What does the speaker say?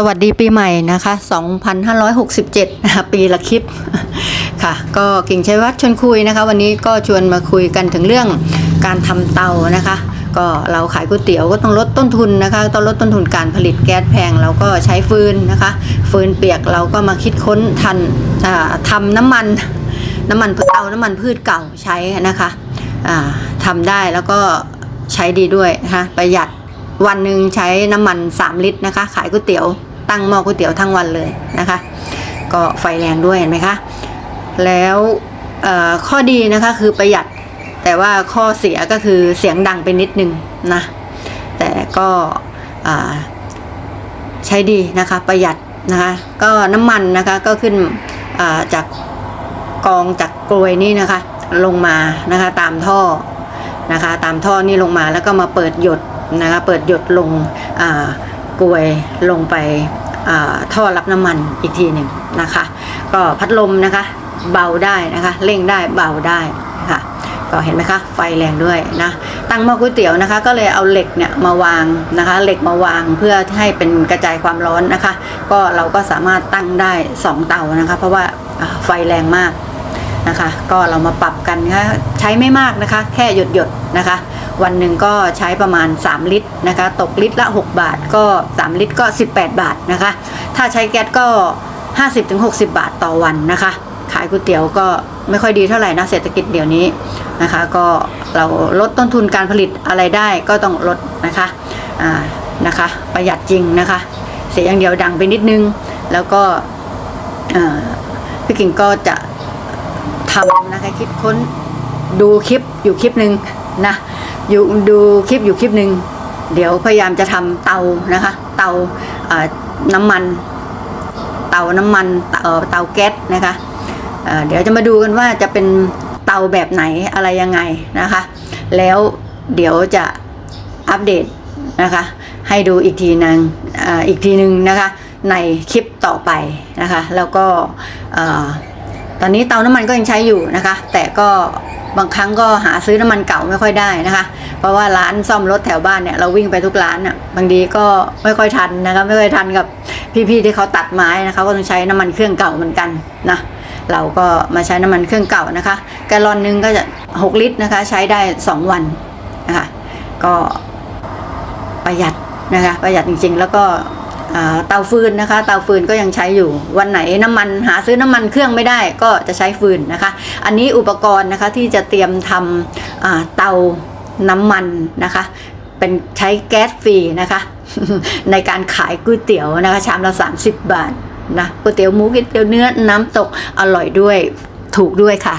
สวัสดีปีใหม่นะคะ 2567นะคะปีละคลิปค่ะ ก็กิ่งชัยวัฒน์ชวนคุยนะคะ วันนี้ก็ชวนมาคุยกันถึงเรื่องการทำเตานะคะ ก็เราขายก๋วยเตี๋ยวก็ต้องลดต้นทุนนะคะ ต้องลดต้นทุนการผลิตแก๊สแพงเราก็ใช้ฟืนนะคะ ฟืนเปียกเราก็มาคิดค้นทันอ่าทำน้ำมันน้ำมันเอาน้ำมันพืชเก่าใช้นะคะอ่าทำได้แล้วก็ใช้ดีด้วยนะคะประหยัดวันหนึ่งใช้น้ำมัน 3 ลิตรนะคะ ขายก๋วยเตี๋ยว ตั้งหม้อก๋วยเตี๋ยวทั้งวันเลยนะคะ ก็ไฟแรงด้วยเห็นไหมคะ แล้วข้อดีนะคะคือประหยัดแต่ว่าข้อเสียก็คือเสียงดังไปนิดนึงนะแต่ก็ใช้ดีนะคะประหยัดนะคะก็น้ำมันนะคะก็ขึ้นาจากกองจากกลวยนี่นะคะลงมานะคะตามท่อนะคะตามท่อนี่ลงมาแล้วก็มาเปิดหยดนะคะเปิดหยดลงกลวยลงไป ท่อรับน้ำมันอีกทีหนึ่งนะคะ ก็พัดลมนะคะ เบาได้นะคะเร่งได้เบาได้ค่ะก็เห็นไหมคะไฟแรงด้วยนะตั้งหม้อก๋วยเตี๋ยวนะคะ ก็เลยเอาเหล็กเนี่ยมาวางนะคะ เหล็กมาวางเพื่อให้เป็นกระจายความร้อนนะคะ ก็เราก็สามารถตั้งได้สองเตานะคะ เพราะว่าไฟแรงมาก นะคะ ก็เรามาปรับกันนะคะใช้ไม่มากนะคะ แค่หยดหยดๆนะคะ วันหนึ่งก็ใช้ประมาณ 3 ลิตรนะคะ ตกลิตรละ 6 บาทก็ 3 ลิตรก็ 18 บาทนะคะ ถ้าใช้แก๊สก็ 50-60 บาทต่อวันนะคะ ขายก๋วยเตี๋ยวก็ไม่ค่อยดีเท่าไหร่นะเศรษฐกิจเดี๋ยวนี้นะคะ ก็เราลดต้นทุนการผลิตอะไรได้ก็ต้องลดนะคะอ่านะคะ ประหยัดจริงนะคะ เสียอย่างเดียวดังไปนิดนึง แล้วก็พี่กิ่งก็จะำนะคะคิดค้นดูคลิปอยู่คลิปหนึ่งนะอยู่ดูคลิปอยู่คลิปหนึ่งเดี๋ยวพยายามจะทำเตานะคะ เตาน้ำมัน เตาน้ำมันเตาแก๊สนะคะเเดี๋ยวจะมาดูกันว่าจะเป็นเตาแบบไหนอะไรยังไงนะคะ แล้วเดี๋ยวจะอัปเดตนะคะ ให้ดูอีกทีนึงออีกทีหนึ่งนะคะ ในคลิปต่อไปนะคะ แล้วก็ ตอนนี้เตาน้ำมันก็ยังใช้อยู่นะคะ แต่ก็บางครั้งก็หาซื้อน้ำมันเก่าไม่ค่อยได้นะคะ เพราะว่าร้านซ่อมรถแถวบ้านเนี่ยเราวิ่งไปทุกร้านอะบางทีก็ไม่ค่อยทันนะคะไม่ค่อยทันกับพี่ๆที่เขาตัดไม้นะคะก็ต้องใช้น้ำมันเครื่องเก่าเหมือนกันนะเราก็มาใช้น้ำมันเครื่องเก่านะคะ แกลลอนหนึงก็จะ 6 ลิตรนะคะ ใช้ได้ 2 วันนะคะก็ประหยัดนะคะประหยัดจริงๆ แล้วก็ เตาฟืนนะคะเตาฟืนก็ยังใช้อยู่วันไหนน้ำมันหาซื้อน้ำมันเครื่องไม่ได้ก็จะใช้ฟืนนะคะ อันนี้อุปกรณ์นะคะที่จะเตรียมทำอ่าเตาน้ำมันนะคะเป็นใช้แก๊สฟรีนะคะ ในการขายก๋วยเตี๋ยวนะคะชามละ 30 บาทนะก๋วยเตี๋ยวหมูก๋วยเตี๋ยวเนื้อน้ำตกอร่อยด้วยถูกด้วยค่ะ